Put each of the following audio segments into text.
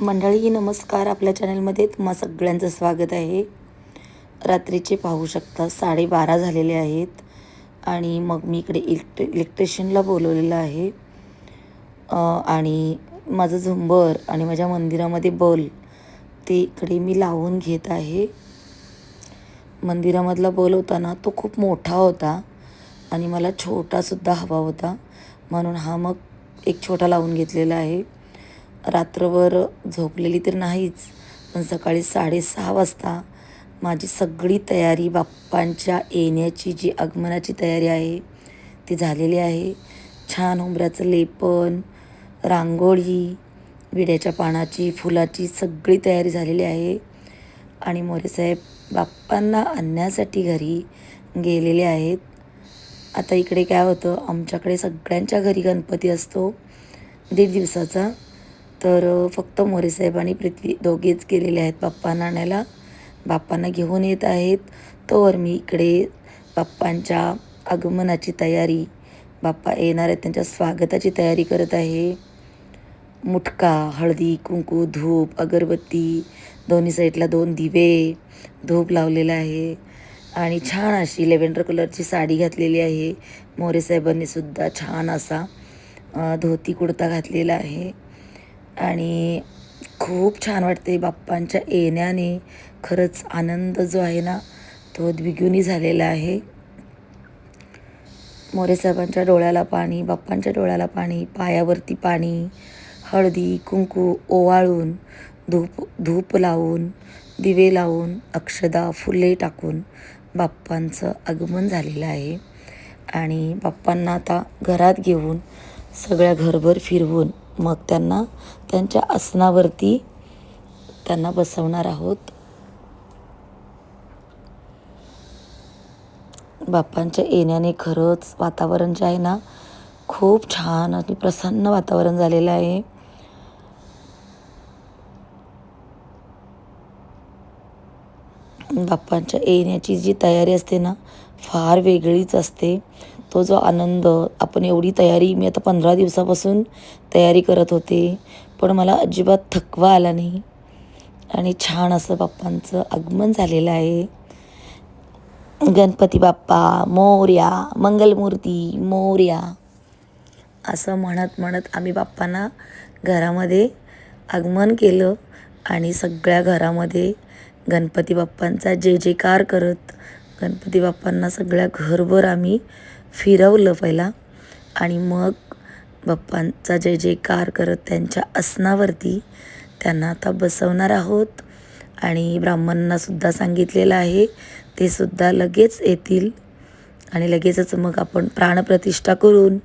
मंडळी नमस्कार. आपल्या चॅनलमध्ये तुम्हा सगळ्यांचं स्वागत आहे. रात्रीचे पाहू शकता साडेबारा झालेले आहेत आणि मग मी इकडे इलेक्ट्रि इलेक्ट्रिशियनला बोलवलेलं आहे. आणि माझं झुंबर आणि माझ्या मंदिरामध्ये बल ते इकडे मी लावून घेत आहे. मंदिरामधला बल होता ना तो खूप मोठा होता आणि मला छोटासुद्धा हवा होता. म्हणून हा मग एक छोटा लावून घेतलेला आहे. रात्रभर झोपलेली तर नाहीच पण सकाळी साडेसहा वाजता माझी सगळी तयारी बाप्पांच्या येण्याची जी आगमनाची तयारी आहे ती झालेली आहे. छान उंबऱ्याचं लेपन रांगोळी विड्याच्या पानाची फुलाची सगळी तयारी झालेली आहे. आणि मोरेसाहेब बाप्पांना आणण्यासाठी घरी गेलेले आहेत. आता इकडे काय होतं आमच्याकडे सगळ्यांच्या घरी गणपती असतो. दीड दिवसाचा तर फक्त मोरेसाहेब आणि पृथ्वी दोघेच गेलेले आहेत. बाप्पांना आणायला बाप्पांना घेऊन येत आहेत. तोवर मी इकडे बाप्पांच्या आगमनाची तयारी बाप्पा येणार आहेत त्यांच्या स्वागताची तयारी करत आहे. मुटका हळदी कुंकू धूप अगरबत्ती दोन्ही साईडला दोन दिवे धूप लावलेला आहे. आणि छान अशी लेव्हेंडर कलरची साडी घातलेली आहे. मोरेसाहेबांनीसुद्धा सुद्धा छान असा धोती कुर्ता घातलेला आहे. आणि खूप छान वाटते बाप्पांच्या येण्याने. खरंच आनंद जो आहे ना तो द्विगुणी झालेला आहे. मोरेसाहेबांच्या डोळ्याला पाणी बाप्पांच्या डोळ्याला पाणी पायावरती पाणी हळदी कुंकू ओवाळून धूप धूप लावून दिवे लावून अक्षदा फुले टाकून बाप्पांचं आगमन झालेलं आहे. आणि बाप्पांना आता घरात घेऊन सगळ्या घरभर फिरवून मग त्यांना त्यांच्या आसनावरती त्यांना बसवणार आहोत. बाप्पांच्या येण्याने खरंच वातावरण जे आहे ना खूप छान आणि प्रसन्न वातावरण झालेलं आहे. बाप्पांच्या येण्याची जी तयारी असते ना फार वेगळीच असते. तो जो आनंद आपण एवढी तयारी मी आता पंधरा दिवसापासून तयारी करत होते पण मला अजिबात थकवा आला नाही. आणि छान असं बाप्पांचं आगमन झालेलं आहे. गणपती बाप्पा मोर्या मंगलमूर्ती मोर्या असं म्हणत म्हणत आम्ही बाप्पांना घरामध्ये आगमन केलं आणि सगळ्या घरामध्ये गणपती बाप्पांचा जय जयकार करत गणपती बाप्पांना सगळ्या घरभर आम्ही फिरवलं पहिला. आणि मग बाप्पांचा जय जयकार करत त्यांच्या आसनावरती त्यांना आता बसवणार आहोत. आणि ब्राह्मणांनासुद्धा सांगितलेलं आहे ते सुद्धा लगेच येतील. आणि लगेचच मग आपण प्राणप्रतिष्ठा करून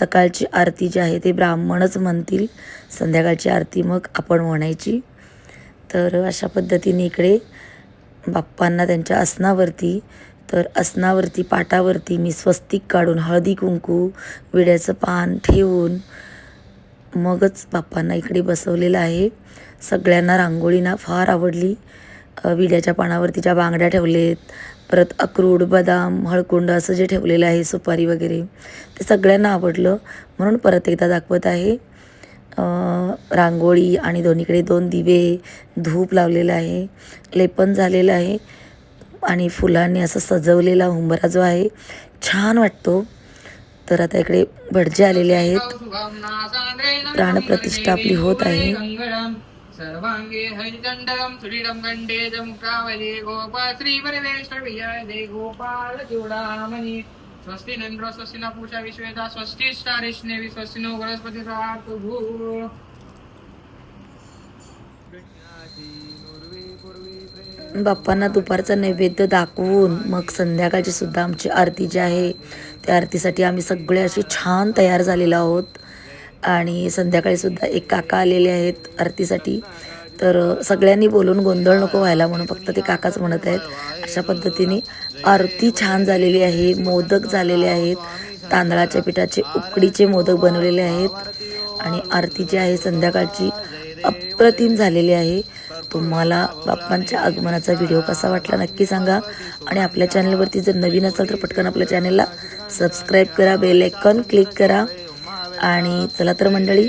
सकाळची आरती जी आहे ते ब्राह्मणच म्हणतील. संध्याकाळची आरती मग आपण म्हणायची. तर अशा पद्धतीने इकडे बाप्पांना त्यांच्या आसनावरती तर आसनावरती पाटावरती मी स्वस्तिक काढून हळदी कुंकू विड्याचं पान ठेवून मगच बाप्पांना इकडे बसवलेलं आहे. सगळ्यांना रांगोळीना फार आवडली. विड्याच्या पानावरती ज्या बांगड्या ठेवलेत परत अक्रोड बदाम हळकुंड असं जे ठेवलेलं आहे सुपारी वगैरे ते सगळ्यांना आवडलं. म्हणून परत एकदा दाखवत आहे. रांगोळी आणि दोन्हीकडे दोन दिवे धूप लावलेलं आहे लेपन झालेलं आहे आणि फुलांनी असं सजवलेला हुंबरा जो आहे छान वाटतो. तर आता इकडे भटजे आलेले आहेत. प्राणप्रतिष्ठा आपली होत आहे. सर्वांगे हरिचंडकम सुरीडम गंडे गोपाल श्री परमेश्वर विजय गोपाल चूडामणी. સ્વસ્તિ नंद्र स्वस्ति न पूषा विश्वेता स्वस्ति स्टारिष्णे स्वस्ति नो बृहस्पति भू। बाप्पांना दुपारचा नैवेद्य दाखवून मग संध्याकाळची सुद्धा आमची आरती जी आहे त्या आरतीसाठी आम्ही सगळे असे छान तयार झालेलो आहोत. आणि संध्याकाळी सुद्धा एक काका आलेले आहेत आरतीसाठी. तर सगळ्यांनी बोलून गोंधळ नको व्हायला म्हणून फक्त ते काकाच म्हणत आहेत. अशा पद्धतीने आरती छान झालेली आहे मोदक झालेले आहेत तांदळाच्या पिठाचे उकडीचे मोदक बनवलेले आहेत आणि आरती जी आहे संध्याकाळची अप्रतिम झालेली आहे. तुम्हाला बाप्पांच्या आगमनाचा व्हिडिओ कसा वाटला नक्की सांगा आणि आपल्या चॅनलवरती जर नवीन असाल तर पटकन आपल्या चॅनलला सबस्क्राईब करा बेल आयकॉन क्लिक करा आणि चला तर मंडळी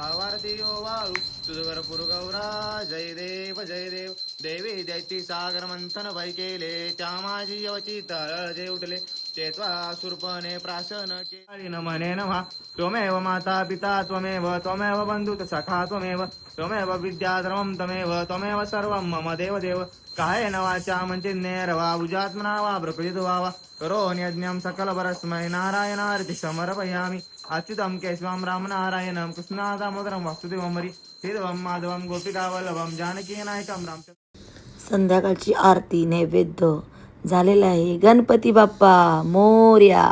देवी दैती सागर मंथन भय केले त्या माझी यवची तळ जे उठले चेत्वा सुरपणे प्राशन केळी नमने नव्हा त्वमेव माता पिता त्वमेव त्वमेव बंधुत सखा त्वमेव त्वमेव विद्या त्वमेव त्वमेव सर्वं मम देव देव काय न वाचा म्हणजे नेरवा उजात्मना वा प्रकृत वावा. करो यज्ञं सकल परस्मै केशवम समर्पयामि. अच्युतं केशवं रामनारायणं कृष्णादामोदरं वासुदेवं हरि श्रीधवं माधवं जानकी नायकम राम संध्याकाळची आरती नैवेद्य झालेलं आहे. गणपती बाप्पा मोर्या.